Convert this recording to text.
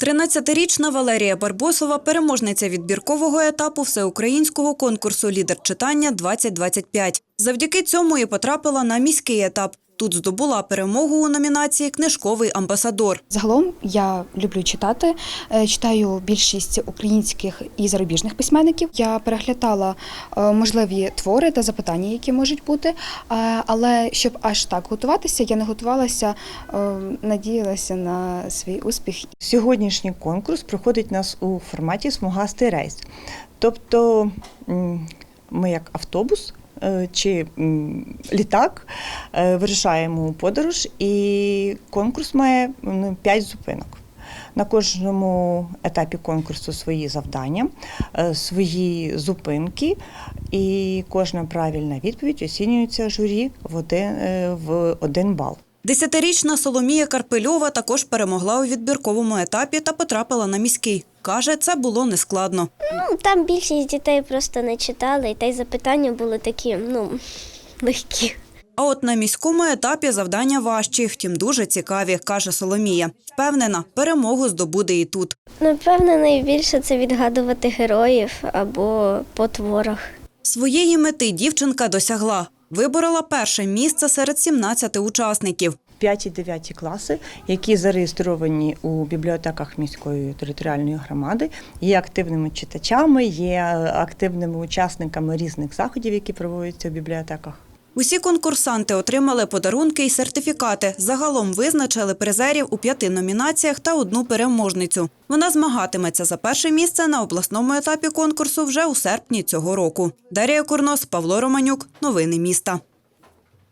13-річна Валерія Барбосова – переможниця відбіркового етапу всеукраїнського конкурсу «Лідер читання 2025». Завдяки цьому і потрапила на міський етап. Тут здобула перемогу у номінації «Книжковий амбасадор». Загалом я люблю читати. Е, Читаю більшість українських і зарубіжних письменників. Я переглядала е, можливі твори та запитання, які можуть бути. Е, Але щоб аж так готуватися, я не готувалася, надіялася на свій успіх. Сьогоднішній конкурс проходить у нас у форматі смугастий рейс. Тобто ми як автобус чи літак е, вирішаємо подорож, і конкурс має 5 зупинок. На кожному етапі конкурсу свої завдання, е, свої зупинки, і кожна правильна відповідь оцінюється журі в один, е, в один бал. Десятирічна Соломія Карпельова також перемогла у відбірковому етапі та потрапила на міський. Каже, це було нескладно. Ну, там більшість дітей просто не читали, і та й запитання були такі, ну, легкі. А от на міському етапі завдання важчі, втім дуже цікаві, каже Соломія. Впевнена, перемогу здобуде і тут. Напевно, найбільше це відгадувати героїв або по творах. Своєї мети дівчинка досягла. Виборола перше місце серед 17 учасників. 5-9 класи, які зареєстровані у бібліотеках міської територіальної громади, є активними читачами, є активними учасниками різних заходів, які проводяться в бібліотеках. Усі конкурсанти отримали подарунки і сертифікати. Загалом визначили призерів у п'яти номінаціях та одну переможницю. Вона змагатиметься за перше місце на обласному етапі конкурсу вже у серпні цього року. Дарія Курнос, Павло Романюк. Новини міста.